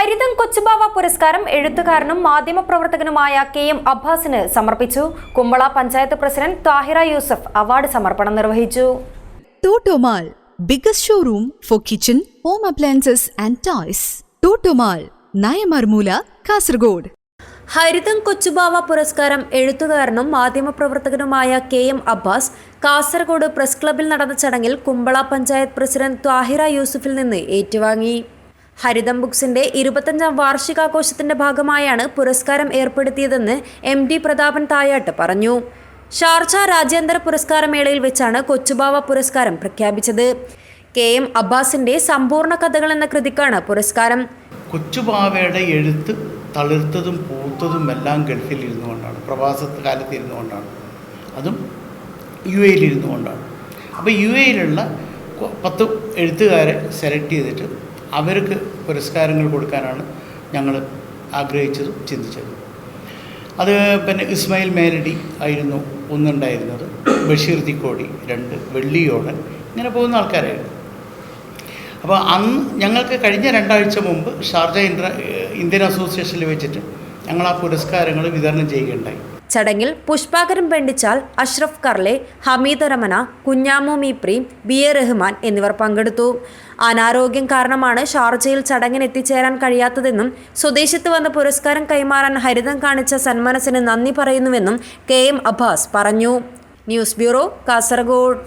ഹരിതം കൊച്ചുബാവ പുരസ്കാരം എഴുത്തുകാരനും മാധ്യമപ്രവർത്തകനുമായ കെ എം അബ്ബാസിന് സമർപ്പിച്ചു. കുമ്പള പഞ്ചായത്ത് പ്രസിഡന്റ് താഹിറ യൂസഫ് അവാർഡ് സമർപ്പണം നിർവഹിച്ചു. Totomall biggest showroom for kitchen home appliances and toys. Totomall Nayamarmoola Kasaragod. Haritham Kochubava പുരസ്കാരം എഴുത്തുകാരനും മാധ്യമപ്രവർത്തകനുമായ K M Abbas Kasaragod press ക്ലബിൽ നടന്ന ചടങ്ങിൽ കുമ്പള പഞ്ചായത്ത് പ്രസിഡന്റ് ത്വാഹിറ യൂസുഫിൽ നിന്ന് ഏറ്റുവാങ്ങി. ഹരിതം ബുക്സിന്റെ ഇരുപത്തഞ്ചാം വാർഷികാഘോഷത്തിന്റെ ഭാഗമായാണ് പുരസ്കാരം ഏർപ്പെടുത്തിയതെന്ന് എം ഡി പ്രതാപൻ തായാട്ട് പറഞ്ഞു. ഷാർജ രാജ്യാന്തര പുരസ്കാരമേളയിൽ വെച്ചാണ് കൊച്ചുബാവ പുരസ്കാരം പ്രഖ്യാപിച്ചത്. കെ എം അബ്ബാസിന്റെ സമ്പൂർണ കഥകൾ എന്ന കൃതിക്കാണ് പുരസ്കാരം. കൊച്ചുബാവയുടെ എഴുത്ത് തളിർത്തതും പൂത്തതും എല്ലാം ഗൾഫിൽ ഇരുന്നു കൊണ്ടാണ് പ്രവാസ കാലത്ത് ഇരുന്നു കൊണ്ടാണ്. അതും യു എയിൽ ഇരുന്നു കൊണ്ടാണ്. അപ്പോൾ യു എയിലുള്ള പത്ത് എഴുത്തുകാരെ സെലക്ട് ചെയ്തിട്ട് അവർക്ക് പുരസ്കാരങ്ങൾ കൊടുക്കാനാണ് ഞങ്ങൾ ആഗ്രഹിച്ചതും ചിന്തിച്ചത്. അത് പിന്നെ ഇസ്മായിൽ മേലടി ആയിരുന്നു ഒന്നുണ്ടായിരുന്നത്. ബഷീർ തിക്കോടി രണ്ട് വെള്ളിയോടൻ ഇങ്ങനെ പോകുന്ന ആൾക്കാരായിരുന്നു. അപ്പോൾ അന്ന് ഞങ്ങൾക്ക് കഴിഞ്ഞ രണ്ടാഴ്ച മുമ്പ് ഷാർജ ഇന്റർ ഇന്ത്യൻ അസോസിയേഷനിൽ വെച്ചിട്ട് ഞങ്ങൾ ആ പുരസ്കാരങ്ങൾ വിതരണം ചെയ്യുകയുണ്ടായി. ചടങ്ങിൽ പുഷ്പാകരം പെണ്ടിച്ചാൽ അഷ്റഫ് കർലെ ഹമീദ് രമന കുഞ്ഞാമു മീപ്രി ബി എ റഹ്മാൻ എന്നിവർ പങ്കെടുത്തു. അനാരോഗ്യം കാരണമാണ് ഷാർജയിൽ ചടങ്ങിന് എത്തിച്ചേരാൻ കഴിയാത്തതെന്നും സ്വദേശത്ത് വന്ന പുരസ്കാരം കൈമാറാൻ ഹരിതം കാണിച്ച സന്മനസ്സിന് നന്ദി പറയുന്നുവെന്നും കെ എം അബ്ബാസ് പറഞ്ഞു. News bureau Kasaragod.